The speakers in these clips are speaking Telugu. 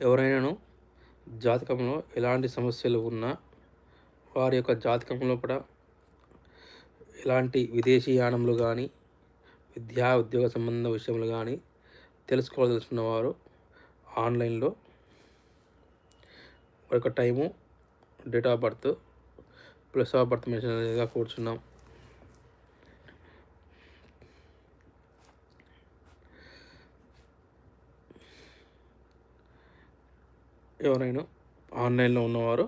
ఎవరైనాను జాతకంలో ఎలాంటి సమస్యలు ఉన్నా వారి యొక్క జాతకంలో కూడా ఎలాంటి విదేశీయానములు కానీ విద్యా ఉద్యోగ సంబంధ విషయంలో కానీ తెలుసుకోవాల్సిన వారు ఆన్లైన్లో వారి యొక్క time date of birth plus of birth mention కూర్చున్నాం. ఎవరైనా ఆన్లైన్లో ఉన్నవారు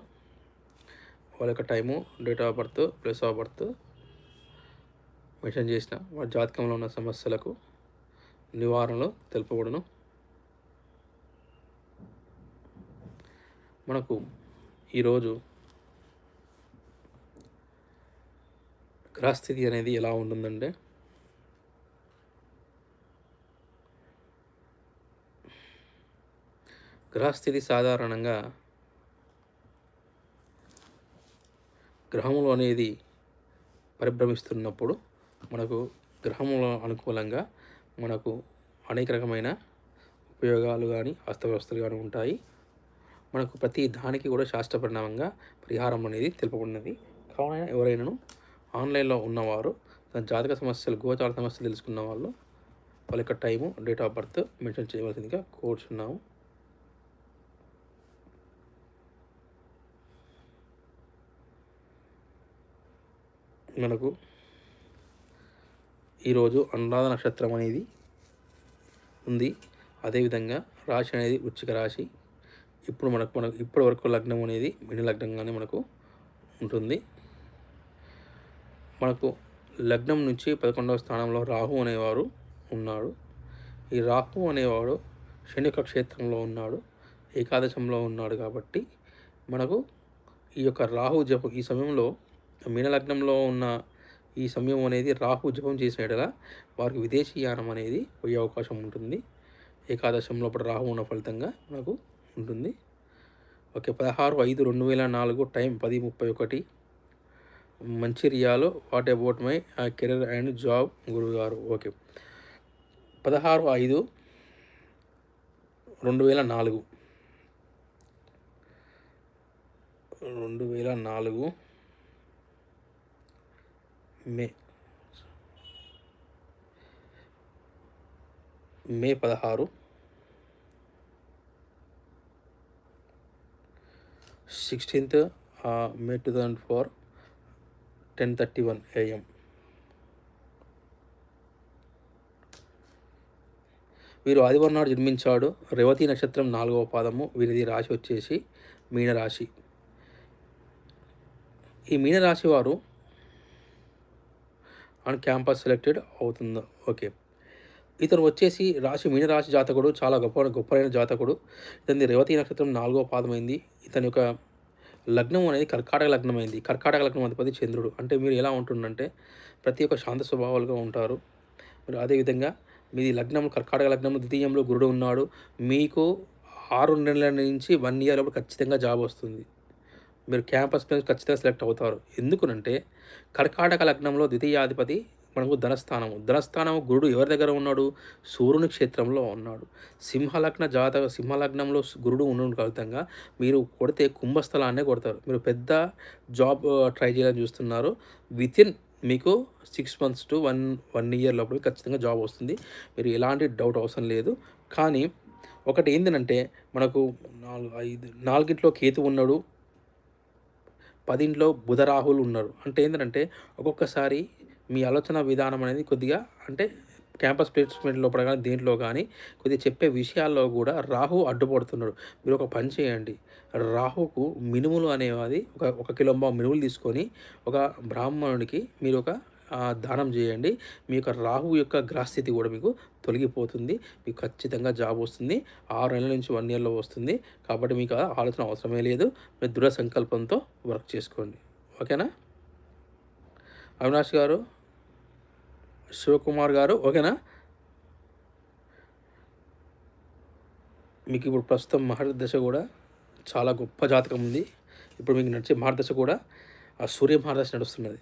వాళ్ళ యొక్క time date of birth place of birth mention చేసిన వారి జాతకంలో ఉన్న సమస్యలకు నివారణలు తెలుపబడును. మనకు ఈరోజు గ్రహస్థితి అనేది ఎలా ఉంటుందంటే గ్రహస్థితి సాధారణంగా గ్రహములు అనేది పరిభ్రమిస్తున్నప్పుడు మనకు గ్రహముల అనుకూలంగా మనకు అనేక రకమైన ఉపయోగాలు కానీ అస్తవ్యవస్థలు కానీ ఉంటాయి. మనకు ప్రతి దానికి కూడా శాస్త్ర పరిణామంగా పరిహారం అనేది తెలుపబడినది. కావున ఎవరైనాను ఆన్లైన్లో ఉన్నవారు తన జాతక సమస్యలు గోచార సమస్యలు తెలుసుకున్న వాళ్ళు వాళ్ళ యొక్క time date of birth mention చేయవలసిందిగా కోరుచున్నాము. మనకు ఈరోజు అనురాధ నక్షత్రం అనేది ఉంది. అదేవిధంగా రాశి అనేది వృచ్చిక రాశి. ఇప్పుడు మనకు మనకు ఇప్పటి వరకు లగ్నం అనేది మిని లగ్నంగానే మనకు ఉంటుంది. మనకు లగ్నం నుంచి పదకొండవ స్థానంలో రాహు అనేవారు ఉన్నాడు. ఈ రాహు అనేవాడు శని యొక్క క్షేత్రంలో ఉన్నాడు. ఏకాదశంలో ఉన్నాడు కాబట్టి మనకు ఈ యొక్క రాహు జపం ఈ సమయంలో మీనలగ్నంలో ఉన్న ఈ సమయం అనేది రాహు జపం చేసేటలా వారికి విదేశీయానం అనేది పోయే అవకాశం ఉంటుంది. ఏకాదశంలో లోపల రాహు ఉన్న ఫలితంగా మనకు ఉంటుంది. ఓకే పదహారు ఐదు రెండు వేల నాలుగు టైం పది ముప్పై ఒకటి. Mancherial what about my career and job గురుగారు. ఓకే పదహారు ఐదు రెండు వేల నాలుగు. రెండు వేల నాలుగు మే మే పదహారు. Sixteenth May two thousand four ten thirty one AM వీరు ఆదివారం నాడు జన్మించాడు. రేవతి నక్షత్రం నాలుగవ పాదము. వీరిది రాశి వచ్చేసి మీనరాశి. ఈ మీనరాశి వారు ఆన్ క్యాంపస్ సెలెక్టెడ్ అవుతుందో. ఓకే. ఇతను వచ్చేసి రాశి మీనరాశి జాతకుడు చాలా గొప్ప గొప్పలైన జాతకుడు. ఇతని రేవతి నక్షత్రం నాలుగో పాదమైంది. ఇతని యొక్క లగ్నం అనేది కర్కాటక లగ్నమైంది. కర్కాటక లగ్నం అధిపతి చంద్రుడు. అంటే మీరు ఎలా ఉంటుందంటే ప్రతి ఒక్క శాంత స్వభావాలుగా ఉంటారు. మరి అదేవిధంగా మీది లగ్నం కర్కాటక లగ్నం ద్వితీయంలో గురుడు ఉన్నాడు. మీకు ఆరు నెలల నుంచి వన్ ఇయర్ అప్పుడు ఖచ్చితంగా జాబ్ వస్తుంది. మీరు క్యాంపస్ మీద ఖచ్చితంగా సెలెక్ట్ అవుతారు. ఎందుకునంటే కర్కాటక లగ్నంలో ద్వితీయాధిపతి మనకు ధనస్థానము. ధనస్థానము గురుడు ఎవరి దగ్గర ఉన్నాడు? సూర్యుని క్షేత్రంలో ఉన్నాడు. సింహలగ్న జాతక సింహలగ్నంలో గురుడు ఉండడం ఫలితంగా మీరు కొడితే కుంభస్థలాన్నే కొడతారు. మీరు పెద్ద జాబ్ ట్రై చేయాలని చూస్తున్నారు. వితిన్ మీకు six months to one one year లోపల ఖచ్చితంగా జాబ్ వస్తుంది. మీరు ఎలాంటి డౌట్ అవసరం లేదు. కానీ ఒకటి ఏంటంటే మనకు నాలుగు ఐదు నాలుగింట్లో కేతు ఉన్నాడు. పదింట్లో బుధ రాహులు ఉన్నారు. అంటే ఏంటంటే ఒక్కొక్కసారి మీ ఆలోచన విధానం అనేది కొద్దిగా అంటే క్యాంపస్ ప్లేస్మెంట్ లోపల కానీ దేంట్లో కానీ కొద్దిగా చెప్పే విషయాల్లో కూడా రాహు అడ్డుపడుతున్నాడు. మీరు ఒక పని చేయండి. రాహుకు మినుములు అనేవి ఒక ఒక కిలోంబా మినుములు తీసుకొని ఒక బ్రాహ్మణుడికి మీరు ఒక దానం చేయండి. మీ యొక్క రాహు యొక్క గ్రహస్థితి కూడా మీకు తొలగిపోతుంది. మీకు ఖచ్చితంగా జాబ్ వస్తుంది. ఆరు నెలల నుంచి వన్ ఇయర్లో వస్తుంది. కాబట్టి మీకు ఆలోచన అవసరమే లేదు. మీరు దృఢ సంకల్పంతో వర్క్ చేసుకోండి. ఓకేనా? అవినాష్ గారు శివకుమార్ గారు ఓకేనా? మీకు ఇప్పుడు ప్రస్తుతం మహర్దశ కూడా చాలా గొప్ప జాతకం ఉంది. ఇప్పుడు మీకు నడిచే మహర్దశ కూడా ఆ సూర్య మహర్దశ నడుస్తున్నది.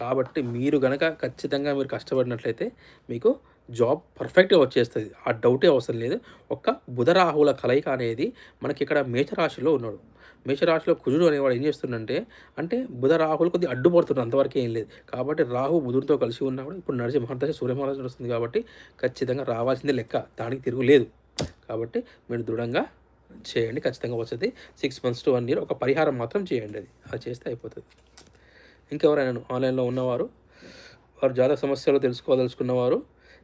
కాబట్టి మీరు గనక ఖచ్చితంగా మీరు కష్టపడినట్లయితే మీకు జాబ్ పర్ఫెక్ట్‌గా వచ్చేస్తుంది ఆ డౌటే అవసరం లేదు. ఒక్క బుధ రాహువుల కలయిక అనేది మనకి ఇక్కడ మేషరాశిలో ఉన్నాడు. మేషరాశిలో కుజుడు అనేవాడు ఏం చేస్తుండంటే, అంటే బుధ రాహువులు కొద్దిగా అడ్డుపడుతున్నాడు అంతవరకు ఏం లేదు. కాబట్టి రాహు బుధుడితో కలిసి ఉన్నా కూడా ఇప్పుడు నడిచే మహర్దశ సూర్యమహాదశ నడుస్తుంది కాబట్టి ఖచ్చితంగా రావాల్సిందే లెక్క. దానికి తిరుగులేదు. కాబట్టి మీరు దృఢంగా చేయండి. ఖచ్చితంగా వస్తుంది six months to one year ఒక పరిహారం మాత్రం చేయండి అది. అది చేస్తే అయిపోతుంది ఇంకెవరైనా ఆన్‌లైన్‌లో ఉన్నవారు, వారు జాతక సమస్యలు తెలుసుకోదలుచుకున్నవారు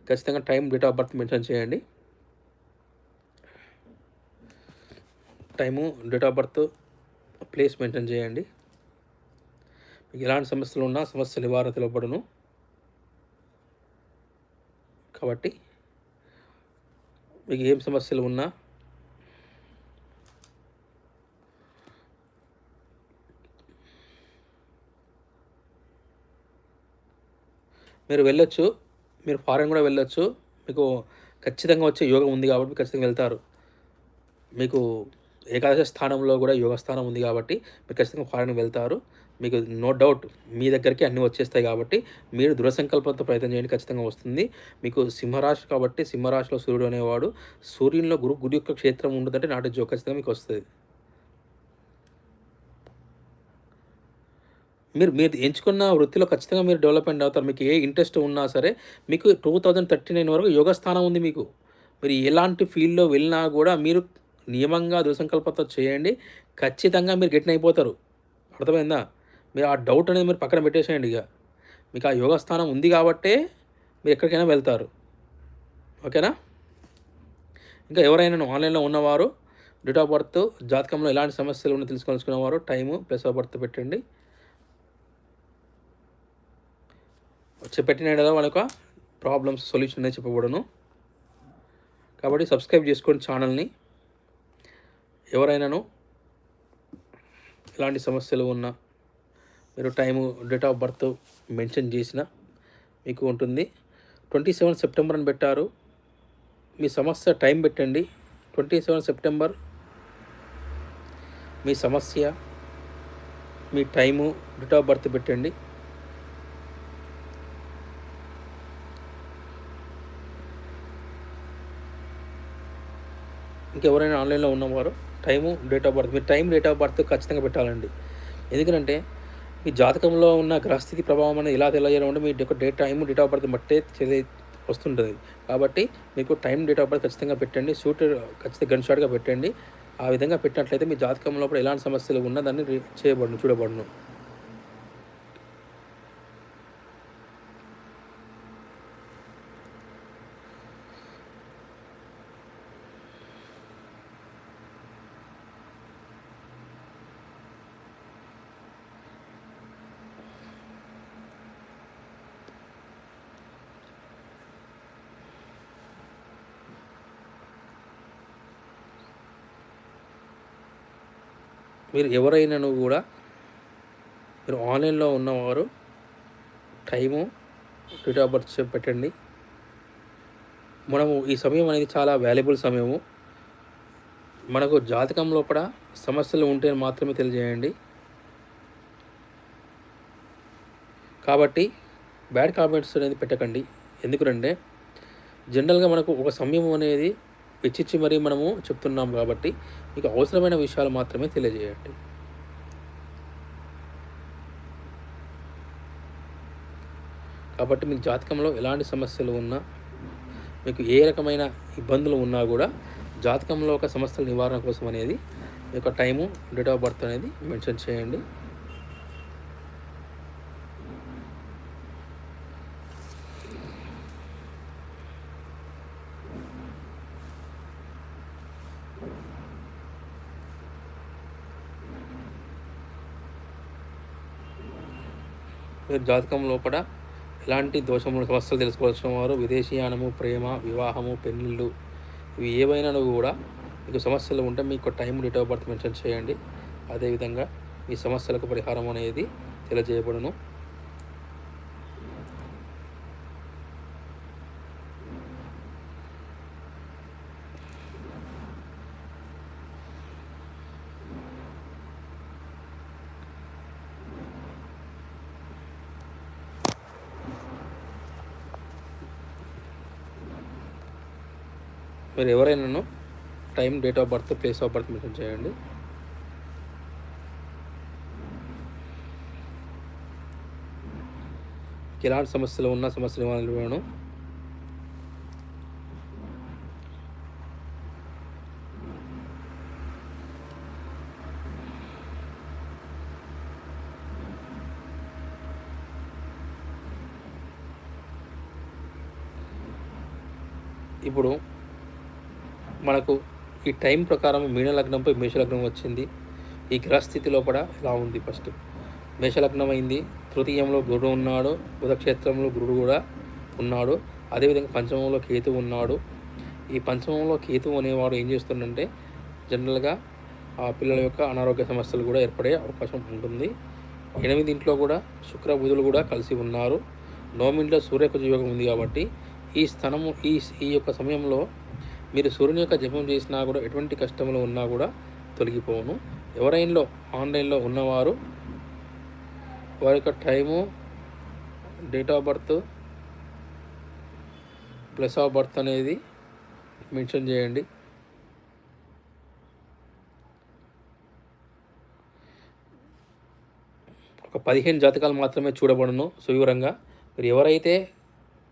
ఖచ్చితంగా time date of birth mention చేయండి. Time, date of birth, place mention చేయండి. మీకు ఎలాంటి సమస్యలు ఉన్నా సమస్య నివారణ తెలుపబడును. కాబట్టి మీకు ఏం సమస్యలు ఉన్నా మీరు వెళ్ళొచ్చు. మీరు ఫారెన్ కూడా వెళ్ళొచ్చు. మీకు ఖచ్చితంగా వచ్చే యోగం ఉంది కాబట్టి ఖచ్చితంగా వెళ్తారు. మీకు ఏకాదశ స్థానంలో కూడా యోగ స్థానం ఉంది కాబట్టి మీరు ఖచ్చితంగా ఫారెన్ వెళ్తారు. మీకు నో డౌట్ మీ దగ్గరికి అన్నీ వచ్చేస్తాయి కాబట్టి మీరు దృఢ సంకల్పంతో ప్రయత్నం చేయండి ఖచ్చితంగా వస్తుంది. మీకు సింహరాశి కాబట్టి సింహరాశిలో సూర్యుడు అనేవాడు సూర్యునిలో గురు గుడి యొక్క క్షేత్రం ఉండదంటే నాటి జో ఖచ్చితంగా మీకు వస్తుంది మీరు మీరు ఎంచుకున్న వృత్తిలో ఖచ్చితంగా మీరు డెవలప్‌మెంట్ అవుతారు. మీకు ఏ ఇంట్రెస్ట్ ఉన్నా సరే మీకు 2039 వరకు యోగ స్థానం ఉంది మీకు. మీరు ఎలాంటి ఫీల్డ్‌లో వెళ్ళినా కూడా మీరు నియమంగా దృఢ చేయండి. ఖచ్చితంగా మీరు గెట్టిన అయిపోతారు. అర్థమైందా? మీరు ఆ డౌట్ అనేది మీరు పక్కన పెట్టేసేయండి ఇక మీకు ఆ యోగ స్థానం ఉంది కాబట్టే మీరు ఎక్కడికైనా వెళ్తారు. ఓకేనా? ఇంకా ఎవరైనా ఆన్‌లైన్‌లో ఉన్నవారు డేట్ ఆఫ్ బర్త్, జాతకంలో ఎలాంటి సమస్యలు ఉన్నాయో తెలుసుకోదలుచుకున్నవారు టైము, ప్లేస్ ఆఫ్ బర్త్ పెట్టండి. పెట్టిన యెడల ప్రాబ్లమ్స్ సొల్యూషన్ అనేది చెప్పకూడను కాబట్టి సబ్స్క్రైబ్ చేసుకోండి ఛానల్‌ని. ఎవరైనాను ఎలాంటి సమస్యలు ఉన్నా మీరు time, date of birth mention చేసిన మీకు ఉంటుంది. 27 సెప్టెంబర్ అని పెట్టారు. మీ సమస్య టైం పెట్టండి. 27 సెప్టెంబర్ మీ సమస్య, మీ టైము, డేట్ ఆఫ్ బర్త్ పెట్టండి. ఎవరైనా ఆన్‌లైన్‌లో ఉన్నవారు టైము, డేట్ ఆఫ్ బర్త్ మీరు టైం డేట్ ఆఫ్ బర్త్ ఖచ్చితంగా పెట్టాలండి. ఎందుకనంటే మీ జాతకంలో ఉన్న గ్రహస్థితి ప్రభావం అనేది ఎలా తెలియజేయడం అంటే మీ యొక్క date time, date of birth బట్టే తెలి వస్తుంటది. కాబట్టి మీకు టైం డేట్ ఆఫ్ బర్త్ ఖచ్చితంగా పెట్టండి. షూట్ ఖచ్చితంగా గన్ షాట్‌గా పెట్టండి. ఆ విధంగా పెట్టినట్లయితే మీ జాతకంలో ఎలాంటి సమస్యలు ఉన్నా దాన్ని చేయబడును చూడబడును. మీరు ఎవరైనాను కూడా మీరు ఆన్‌లైన్‌లో ఉన్నవారు టైము, డేట్ ఆఫ్ బర్త్ పెట్టండి. మనము ఈ సమయం అనేది చాలా వాల్యుబుల్ సమయము. మనకు జాతకం లోపల సమస్యలు ఉంటే మాత్రమే తెలియజేయండి. కాబట్టి బ్యాడ్ కామెంట్స్ అనేది పెట్టకండి. ఎందుకనంటే జనరల్‌గా మనకు ఒక సమయం అనేది వెచ్చిచ్చి మరీ మనము చెప్తున్నాం కాబట్టి మీకు అవసరమైన విషయాలు మాత్రమే తెలియజేయండి. కాబట్టి మీకు జాతకంలో ఎలాంటి సమస్యలు ఉన్నా, మీకు ఏ రకమైన ఇబ్బందులు ఉన్నా కూడా జాతకంలో ఒక సమస్యల నివారణ కోసం అనేది మీ యొక్క టైము, డేట్ ఆఫ్ బర్త్ అనేది మెన్షన్ చేయండి. మీరు జాతకం లోపల ఎలాంటి దోషములు, సమస్యలు తెలుసుకోవాల్సిన వారు విదేశీయానము, ప్రేమ, వివాహము, పెళ్ళిళ్ళు ఇవి ఏవైనా కూడా మీకు సమస్యలు ఉంటే మీకు time date of birth mention చేయండి. అదేవిధంగా మీ సమస్యలకు పరిహారం అనేది తెలియజేయబడును. మీరు ఎవరైనాను time date of birth place of birth mention చేయండి. ఎలాంటి సమస్యలు ఉన్న సమస్య నివారణను ఇప్పుడు మనకు ఈ టైం ప్రకారం మీనలగ్నంపై మేషలగ్నం వచ్చింది. ఈ గ్రహస్థితి లోపల ఇలా ఉంది ఫస్ట్. మేషలగ్నం అయింది తృతీయంలో గురుడు ఉన్నాడు. బుధక్షేత్రంలో గురుడు కూడా ఉన్నాడు. అదేవిధంగా పంచమంలో కేతు ఉన్నాడు. ఈ పంచమంలో కేతు అనేవాడు ఏం చేస్తుందంటే జనరల్గా ఆ పిల్లల యొక్క అనారోగ్య సమస్యలు కూడా ఏర్పడే అవకాశం ఉంటుంది. ఎనిమిదింట్లో కూడా శుక్ర బుధులు కూడా కలిసి ఉన్నారు. నోమింట్లో సూర్యకుజ యోగం ఉంది కాబట్టి ఈ స్థనము ఈ ఈ యొక్క సమయంలో మీరు సూర్యుని యొక్క జపం చేసినా కూడా ఎటువంటి కష్టములు ఉన్నా కూడా తొలగిపోను ఎవరైనా ఆన్లైన్లో ఉన్నవారు వారి యొక్క time date of birth plus of birth అనేది మెన్షన్ చేయండి. ఒక పదిహేను జాతకాలు మాత్రమే చూడబడను సువివరంగా. మీరు ఎవరైతే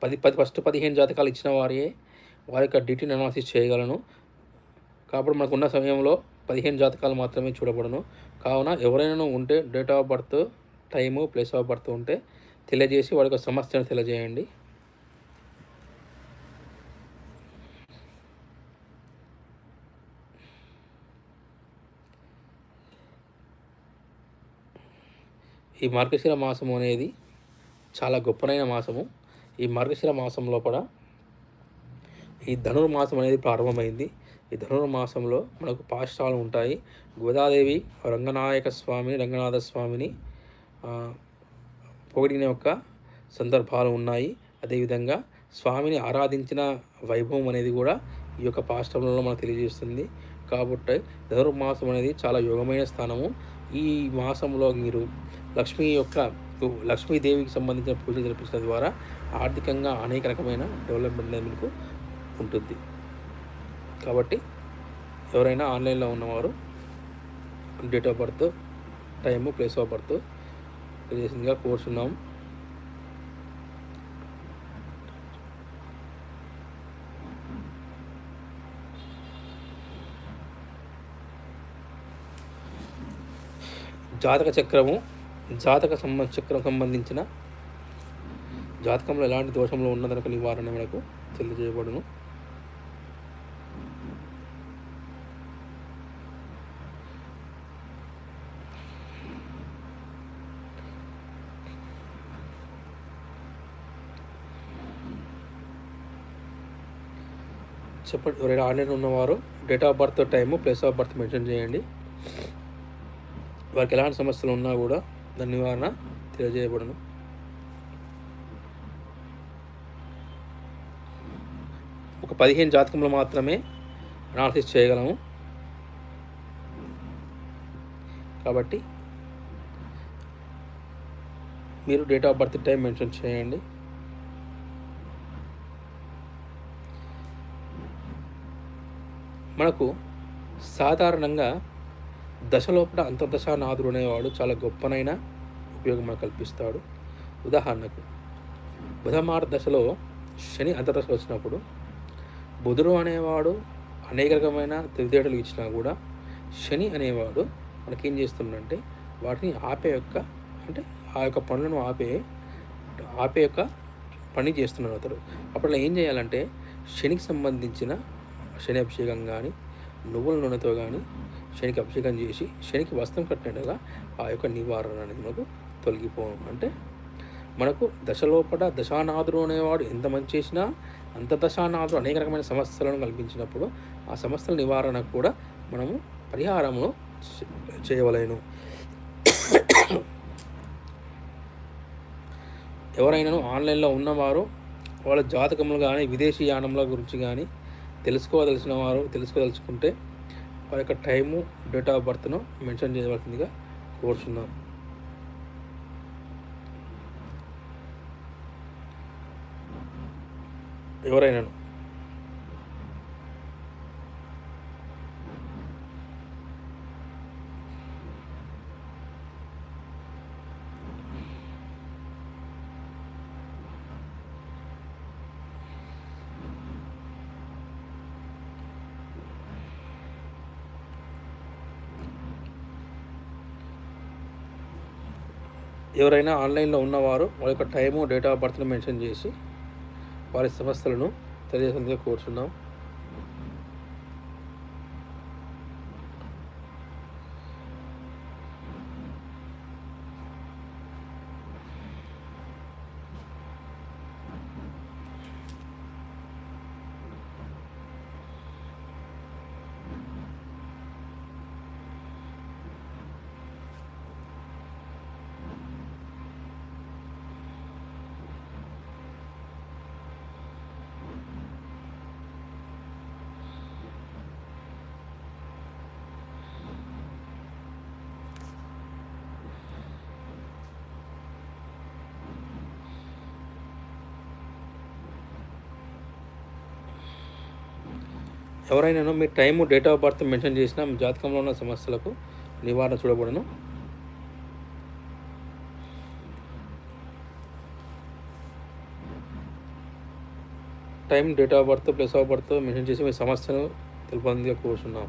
పది పది ఫస్ట్ పదిహేను జాతకాలు ఇచ్చిన వారే వారి యొక్క డీటెయిల్ అనాలిసిస్ చేయగలను. కాబట్టి మనకున్న సమయంలో పదిహేను జాతకాలు మాత్రమే చూడబడను. కావున ఎవరైనా ఉంటే date of birth time place of birth ఉంటే తెలియజేసి వారి యొక్క సమస్యను తెలియజేయండి. ఈ మార్గశిర మాసము అనేది చాలా గొప్పనైన మాసము. ఈ మార్గశిర మాసం లోపల ఈ ధనుర్మాసం అనేది ప్రారంభమైంది. ఈ ధనుర్మాసంలో మనకు పాఠశాలలు ఉంటాయి. గోదాదేవి రంగనాయక స్వామి రంగనాథ స్వామిని పొగిడిన యొక్క సందర్భాలు ఉన్నాయి. అదేవిధంగా స్వామిని ఆరాధించిన వైభవం అనేది కూడా ఈ యొక్క పాఠశాలలో మనకు తెలియజేస్తుంది. కాబట్టి ధనుర్మాసం అనేది చాలా యోగమైన స్థానము. ఈ మాసంలో మీరు లక్ష్మీ యొక్క లక్ష్మీదేవికి సంబంధించిన పూజలు జరిపించడం ద్వారా ఆర్థికంగా అనేక రకమైన డెవలప్మెంట్ అనేది మీకు ఉంటుంది. కాబట్టి ఎవరైనా ఆన్లైన్లో ఉన్నవారు date of birth time place of birth తెలియజేసిందిగా కోరుచున్నాం జాతక చక్రము జాతక సంబంధ చక్రం సంబంధించిన జాతకంలో ఎలాంటి దోషంలో ఉన్నదనక నివారణ మనకు తెలియజేయబడును. చెప్పండి. ఎవరైనా ఆన్లైన్ ఉన్నవారు date of birth time place of birth mention చేయండి. వారికి ఎలాంటి సమస్యలు ఉన్నా కూడా దాని నివారణ తెలియజేయబడను. ఒక పదిహేను జాతకంలో మాత్రమే అనాలిసిస్ చేయగలము. కాబట్టి మీరు date of birth time mention చేయండి. మనకు సాధారణంగా దశలోపల అంతర్దశానాథుడు అనేవాడు చాలా గొప్పనైన ఉపయోగం మనకు కల్పిస్తాడు. ఉదాహరణకు బుధమార దశలో శని అంతర్దశ వచ్చినప్పుడు బుధుడు అనేవాడు అనేక రకమైన తెలివితేటలు ఇచ్చినా కూడా శని అనేవాడు మనకేం చేస్తుందంటే వాటిని ఆపే యొక్క అంటే ఆ యొక్క పనులను ఆపే ఆపే యొక్క పని చేస్తున్నాడు అతడు. అప్పుడు ఏం చేయాలంటే శనికి సంబంధించిన శని అభిషేకం కానీ నువ్వుల నూనెతో కానీ శనికి అభిషేకం చేసి శనికి వస్త్రం కట్టినట్టుగా ఆ యొక్క నివారణ అనేది మనకు తొలగిపోను. అంటే మనకు దశలోపట దశానాథుడు అనేవాడు ఎంత మంచి చేసినా అంత దశానాథుడు అనేక రకమైన సమస్యలను కల్పించినప్పుడు ఆ సమస్యల నివారణకు కూడా మనము పరిహారమును చేయవలేను. ఎవరైనా ఆన్లైన్లో ఉన్నవారు వాళ్ళ జాతకములు కానీ విదేశీ యానముల గురించి కానీ తెలుసుకోవదలసిన వారు తెలుసుకోదలుచుకుంటే వారి యొక్క టైము డేట్ ఆఫ్ బర్త్ను మెన్షన్ చేయవలసిందిగా కోరుచున్నాం. ఎవరైనాను? ఎవరైనా ఆన్లైన్లో ఉన్నవారు వాళ్ళ యొక్క టైము డేట్ ఆఫ్ బర్త్ను మెన్షన్ చేసి వారి సమస్యలను తెలియజేసేందుకు కోరుచున్నాం. ఎవరైనా మీ time date of birth mention చేసినా మీ జాతకంలో ఉన్న సమస్యలకు నివారణ చూడబడను. Time date of birth place of birth mention చేసి మీ సమస్యను తెలుపందిగా కోరుచున్నాం.